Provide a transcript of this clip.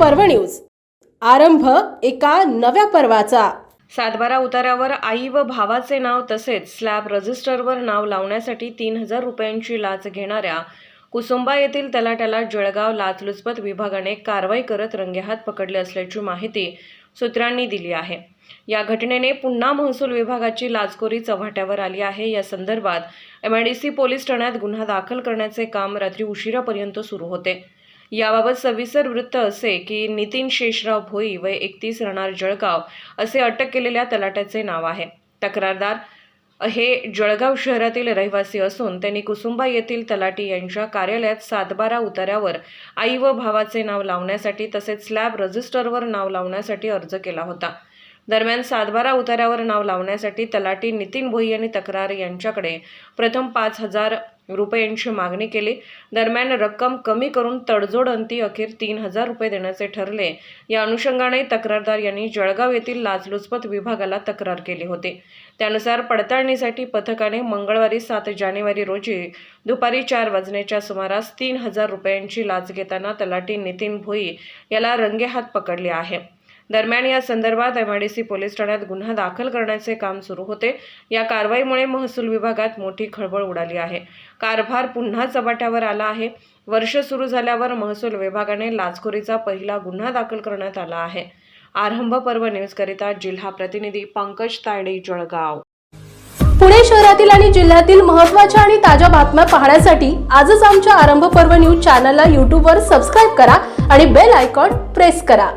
पर्व न्यूज. आरंभ एका नव्या पर्वाचा. सातबारा उतारावर आई व भावाचे नाव तसेच स्लॅब रजिस्टरवर नाव लावण्यासाठी तीन हजार रुपयांची लाच घेणाऱ्या कुसुंबा येथील तलाट्याला जळगाव लाचलुचपत विभागाने कारवाई करत रंगेहात पकडले असल्याची माहिती सूत्रांनी दिली आहे. या घटनेने पुन्हा महसूल विभागाची लाचखोरी चव्हाट्यावर आली आहे. या संदर्भात एमआयडीसी पोलीस ठाण्यात गुन्हा दाखल करण्याचे काम रात्री उशिरापर्यंत सुरू होते. याबाबत सविस्तर वृत्त असे की नितीन शेषराव भोई वय एकतीस राहणार जळगाव असे अटक केलेल्या तलाट्याचे नाव आहे. तक्रारदार हे जळगाव शहरातील रहिवासी असून त्यांनी कुसुंबा येथील तलाटी यांच्या कार्यालयात सातबारा उतार्यावर आई व भावाचे नाव लावण्यासाठी तसेच स्लॅब रजिस्टरवर नाव लावण्यासाठी अर्ज केला होता. दरम्यान सातबारा उतार्यावर नाव लावण्यासाठी तलाटी नितीन भोई यांनी तक्रार यांच्याकडे प्रथम पाच हजार रुपयांची मागणी केली. दरम्यान रक्कम कमी करून तडजोड अंती अखेर तीन हजार रुपये देण्याचे ठरले. या अनुषंगाने तक्रारदार यांनी जळगाव येथील लाचलुचपत विभागाला तक्रार केली होती. त्यानुसार पडताळणीसाठी पथकाने मंगळवारी सात जानेवारी रोजी दुपारी चार वाजण्याच्या सुमारास तीन हजार रुपयांची लाच घेताना तलाठी नितीन भोई याला रंगेहात पकडले आहे. दरम्यान या संदर्भात एमआयडीसी पोलीस ठाण्यात गुन्हा दाखल करण्याचे काम सुरू होते. या कारवाईमुळे महसूल विभागात मोठी खळबळ उडाली आहे. कारभार पुन्हा चबाट्यावर आला आहे. वर्ष सुरू झाल्यावर महसूल विभागाने लाचखोरीचा पहिला गुन्हा दाखल करण्यात आला आहे. आरंभ पर्व न्यूजकरिता जिल्हा प्रतिनिधी पंकज तायडे जळगाव. पुणे शहरातील आणि जिल्ह्यातील महत्त्वाच्या आणि ताज्या बातम्या पाहण्यासाठी आजच आमच्या आरंभ पर्व न्यूज चॅनलला यूट्यूबवर सबस्क्राईब करा आणि बेल आयकॉन प्रेस करा.